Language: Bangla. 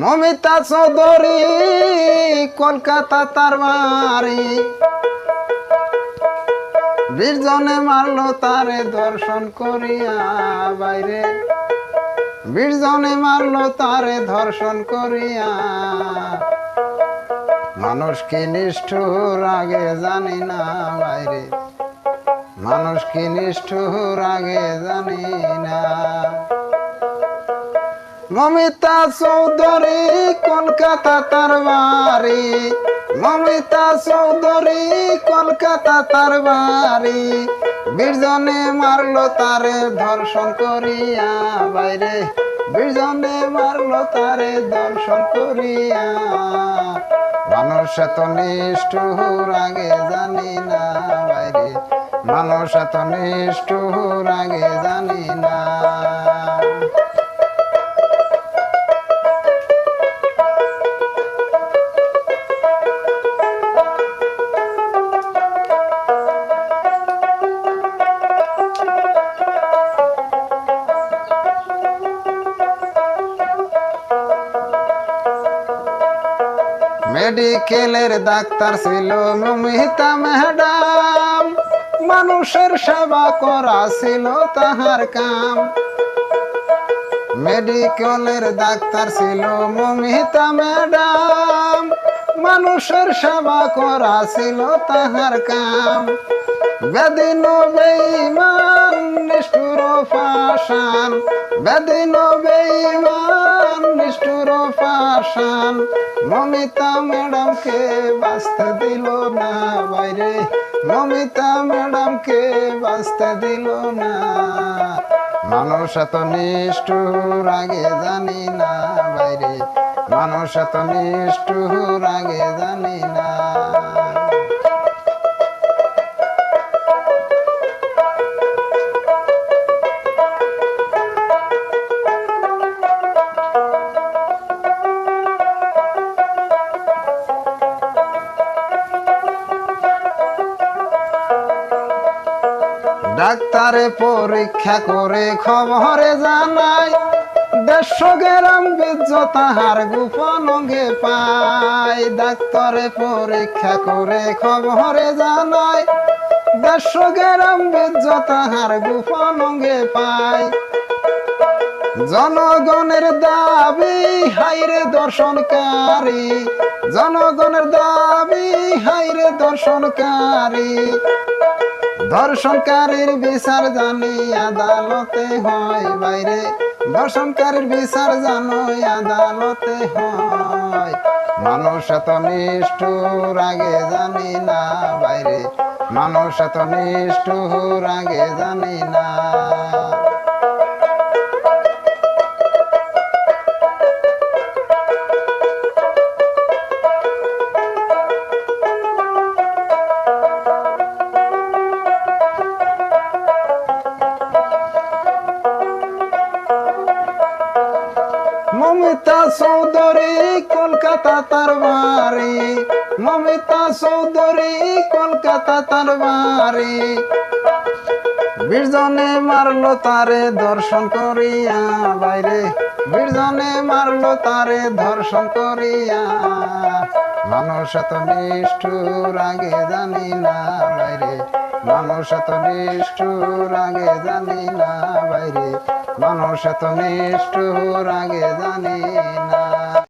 মমিতা চৌধুরী, কলকাতা তার বাড়ি। বীরজনে মারলো তারে দর্শন করিয়া বাইরে। বীরজনে মারলো তারে ধর্ষণ করিয়া। মানুষ কি নিষ্ঠুর আগে জানি না বাইরে। মানুষ কি নিষ্ঠুর আগে জানি না। মমিতা চৌধুরী কলকাতা তার বাড়ি। মমিতা চৌধুরী কলকাতা তার বাড়ি। বীরজনে মারলো তারে ধর্ষণ করিয়া বাইরে। বীরজনে মারলো তারে দর্শন করিয়া। মানুষ এত নিষ্ঠুর, আগে জানি না বাইরে। মানুষ এত নিষ্ঠুর, আগে জানি না মেডিকেলের ডাক্তার ছিল মমিতা ম্যাডাম। মানুষের সেবা করা ছিল তাহার কাম। মেডিকেলের ডাক্তার ছিল মমিতা ম্যাডাম। মানুষের সেবা করা ছিল তাহার কাম। বেদিন বেইমান নিষ্ঠুর পাশান বেদিন বেইমান নিষ্ঠুর পাশান। মমিতা ম্যাডামকে বাঁচতে দিল না, বাইরে। মমিতা ম্যাডামকে বাঁচতে দিল না। মানুষ এত নিষ্ঠুর, আগে জানি না, বাইরে। মানুষ এত নিষ্ঠুর, আগে জানি না। ডাক্তারে পরীক্ষা করে খবরে জানায় দেড়শো গ্রাম বীর্য তাহার গোপন অঙ্গে পায়। ডাক্তারে পরীক্ষা করে খবরে জানায় দেড়শো গ্রাম বীর্য তাহার গোপন অঙ্গে পায়। জনগণের দাবি, হাইরে দর্শনকারী। জনগণের দাবি, হাইরে দর্শনকারী। দর্শনকারীর বিচার জানি, আদালতে হয়, বাইরে। দর্শনকারীর বিচার জানো, আদালতে হয়। মানুষ এত নিষ্ঠুর, আগে জানি না, বাইরে। মানুষ এত নিষ্ঠুর, আগে জানি না। মমিতা চৌধুরী, কলকাতা তার বাড়ি। মমিতা চৌধুরী, কলকাতা তার বাড়ি। বীরজনে মারলো তারে দর্শন করিয়া বাইরে। বীরজনে মারলো তারে ধর্ষণ করিয়া। মানুষ এত নিষ্ঠুর, আগে জানি না বাইরে। মানুষ এত নিষ্ঠুর আগে জানি না বাইরে। মানুষ এত নিষ্ঠুর আগে জানি না।